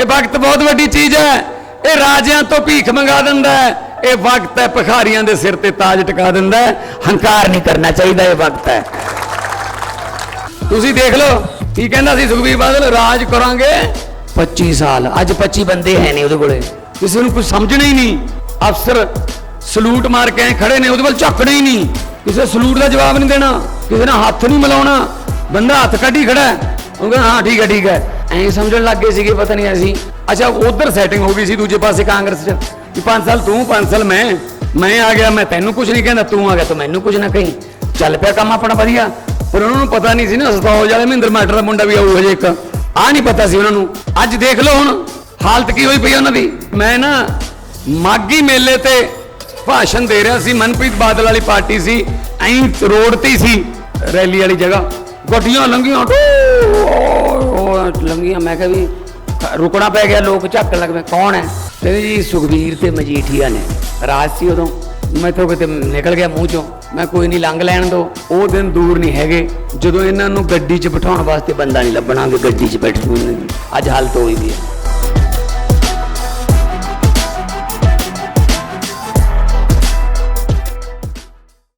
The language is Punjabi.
ਇਹ ਵਕਤ ਬਹੁਤ ਵੱਡੀ ਚੀਜ਼ ਹੈ। ਇਹ ਰਾਜਿਆਂ ਤੋਂ ਭੀਖ ਮੰਗਾ ਦਿੰਦਾ ਹੈ। ਇਹ ਵਕਤ ਹੈ, ਭਿਖਾਰੀਆਂ ਦੇ ਸਿਰ ਤੇ ਤਾਜ ਟਿਕਾ ਦਿੰਦਾ ਹੈ। ਹੰਕਾਰ ਨਹੀਂ ਕਰਨਾ ਚਾਹੀਦਾ ਇਹ ਵਕਤ ਹੈ। ਤੁਸੀਂ ਦੇਖ ਲਓ, ਕੀ ਕਹਿੰਦਾ ਸੀ ਸੁਖਬੀਰ ਬਾਦਲ? ਰਾਜ ਕਰਾਂਗੇ 25 ਸਾਲ। ਅੱਜ 25 ਬੰਦੇ ਹੈ ਨੇ ਉਹਦੇ ਕੋਲੇ। ਕਿਸੇ ਨੂੰ ਕੁਝ ਸਮਝਣਾ ਹੀ ਨਹੀਂ। ਅਫਸਰ ਸਲੂਟ ਮਾਰ ਕੇ ਖੜੇ ਨੇ, ਉਹਦੇ ਵੱਲ ਝਾਕਣਾ ਹੀ ਨਹੀਂ। ਕਿਸੇ ਸਲੂਟ ਦਾ ਜਵਾਬ ਨਹੀਂ ਦੇਣਾ। ਕਿਸੇ ਨਾਲ ਹੱਥ ਨਹੀਂ ਮਿਲਾਉਣਾ। ਬੰਦਾ ਹੱਥ ਕੱਢੀ ਖੜਾ ਉਹ ਕਹਿੰਦਾ, ਹਾਂ, ਠੀਕ ਹੈ ਠੀਕ ਹੈ। ਐਂ ਸਮਝਣ ਲੱਗ ਗਏ ਸੀਗੇ, ਪਤਾ ਨਹੀਂ ਅਸੀਂ। ਅੱਛਾ, ਉਧਰ ਸੈਟਿੰਗ ਹੋ ਗਈ ਸੀ, ਦੂਜੇ ਪਾਸੇ ਕਾਂਗਰਸ 'ਚ। ਕਿ 5 ਸਾਲ ਤੂੰ 5 ਸਾਲ ਮੈਂ। ਮੈਂ ਆ ਗਿਆ, ਮੈਂ ਤੈਨੂੰ ਕੁਝ ਨਹੀਂ ਕਹਿੰਦਾ, ਤੂੰ ਆ ਗਿਆ ਤਾਂ ਮੈਨੂੰ ਕੁਝ ਨਾ ਕਹੀਂ। ਚੱਲ ਪਿਆ ਕੰਮ ਆਪਣਾ ਵਧੀਆ। ਪਰ ਉਹਨਾਂ ਨੂੰ ਪਤਾ ਨਹੀਂ ਸੀ ਨਾ, ਸਤੌਜ ਵਾਲੇ ਮਹਿੰਦਰ ਮਾਟਰ ਦਾ ਮੁੰਡਾ ਵੀ ਆਊ ਹਜੇ ਇੱਕ। ਆ ਨਹੀਂ ਪਤਾ ਸੀ ਉਹਨਾਂ ਨੂੰ। ਅੱਜ ਦੇਖ ਲਓ ਹੁਣ, ਹਾਲਤ ਕੀ ਹੋਈ ਪਈ ਉਹਨਾਂ ਦੀ। ਮੈਂ ਨਾ ਮਾਗੀ ਮੇਲੇ ਤੇ ਭਾਸ਼ਣ ਦੇ ਰਿਹਾ ਸੀ, ਮਨਪ੍ਰੀਤ ਬਾਦਲ ਵਾਲੀ ਪਾਰਟੀ ਸੀ, ਐਂ ਰੋਡ ਤੇ ਸੀ, ਰੈਲੀ ਵਾਲੀ ਜਗ੍ਹਾ। ਗੱਡੀਆਂ ਲੰਘੀਆਂ ਲੰਘੀਆਂ। ਮੈਂ ਕਿਹਾ ਵੀ ਰੁਕਣਾ ਪੈ ਗਿਆ, ਲੋਕ ਝੱਕਣ ਲੱਗ ਪਏ। ਕੌਣ ਹੈ? ਕਹਿੰਦੇ ਜੀ, ਸੁਖਬੀਰ ਤੇ ਮਜੀਠੀਆ ਨੇ। ਰਾਜ ਸੀ ਉਦੋਂ। ਮੈਥੋਂ ਕਿਤੇ ਨਿਕਲ ਗਿਆ ਮੂੰਹ ਚੋਂ। ਮੈਂ ਕੋਈ ਨਹੀਂ ਲੰਘ ਲੈਣ ਦੋ। ਉਹ ਦਿਨ ਦੂਰ ਨਹੀਂ ਹੈਗੇ। ਜਦੋਂ ਇਹਨਾਂ ਨੂੰ ਗੱਡੀ 'ਚ ਬਿਠਾਉਣ ਵਾਸਤੇ ਬੰਦਾ ਨਹੀਂ ਲੱਭਣਾਗੇ ਗੱਡੀ 'ਚ ਬੈਠੇ ਅੱਜ ਹਾਲਤ ਹੋਈ ਵੀ ਹੈ।